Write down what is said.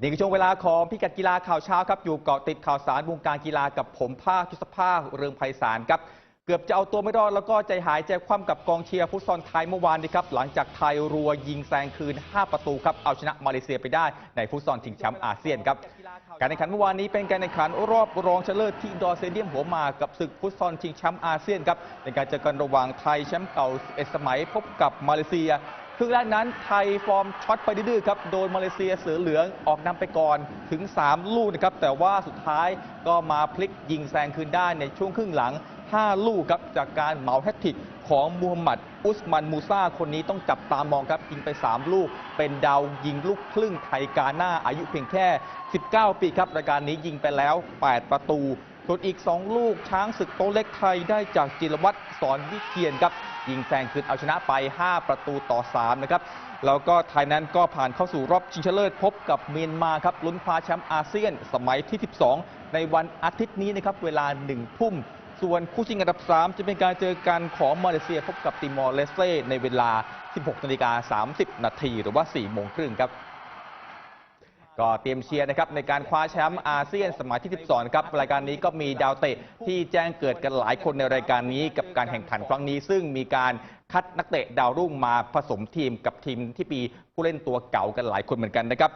นี่คือช่วงเวลาของพิกัดกีฬาข่าวเช้าครับ อยู่เกาะติดข่าวสารวงการกีฬากับผมภาคทุสภาคเรืองไพศาลครับ เกือบจะเอาตัวไม่รอดแล้วก็ใจหายใจคว่ำกับกองเชียร์ฟุตซอลไทยเมื่อวานนี้ครับ หลังจากไทยรัวยิงแซงคืน 5 ประตูครับ เอาชนะมาเลเซียไปได้ในฟุตซอลชิงแชมป์อาเซียนครับ การแข่งขันเมื่อวานนี้เป็นการแข่งขันรอบรองชนะเลิศที่อินดอร์เตเดียมหัวมากับศึกฟุตซอลชิงแชมป์อาเซียนครับในการเจอกันระหว่างไทยแชมป์เก่า11สมัยพบกับมาเลเซีย ครึ่งแรกนั้นไทยฟอร์มช็อตไปดื้อครับโดยมาเลเซียเสือเหลืองออกนำไปก่อนถึง 3 ลูกนะครับแต่ว่าสุดท้ายก็มาพลิกยิงแซงคืนได้ในช่วงครึ่งหลัง 5 ลูกครับจากการเหมาแฮตทริกของมูฮัมหมัดอุสมันมูซาคนนี้ต้องจับตามองครับยิงไป 3 ลูก เป็นดาวยิงลูกครึ่งไทยกาหน้าอายุเพียงแค่ 19 ปีครับรายการนี้ยิงไปแล้ว 8 ประตู ส่วนอีก 2 ลูกช้างศึกโตเล็กไทยได้จากจิรวัตรสอนวิเชียนครับยิงแซงคืนเอาชนะไป 5 ประตูต่อ 3 นะครับ แล้วก็ไทยนั้นก็ผ่านเข้าสู่รอบชิงชนะเลิศพบกับเมียนมาครับลุ้นคว้าแชมป์อาเซียน สมัยที่ 12 ในวันอาทิตย์นี้นะครับเวลา 1 ทุ่ม ส่วนคู่ชิงอันดับ 3 จะเป็นการเจอกันของมาเลเซียพบกับติมอร์เลสเต้ในเวลา 16นาฬิกา30 นาทีหรือว่า 4 โมงครึ่งครับ ก็เตรียมเชียร์นะครับในการคว้าแชมป์อาเซียนสมัยที่ 12 ครับรายการนี้ก็มีดาวเตะที่แจ้งเกิดกันหลายคนในรายการนี้กับการแข่งขันครั้งนี้ ซึ่งมีการคัดนักเตะดาวรุ่งมาผสมทีมกับทีมที่ปีผู้เล่นตัวเก่ากันหลายคนเหมือนกันนะครับ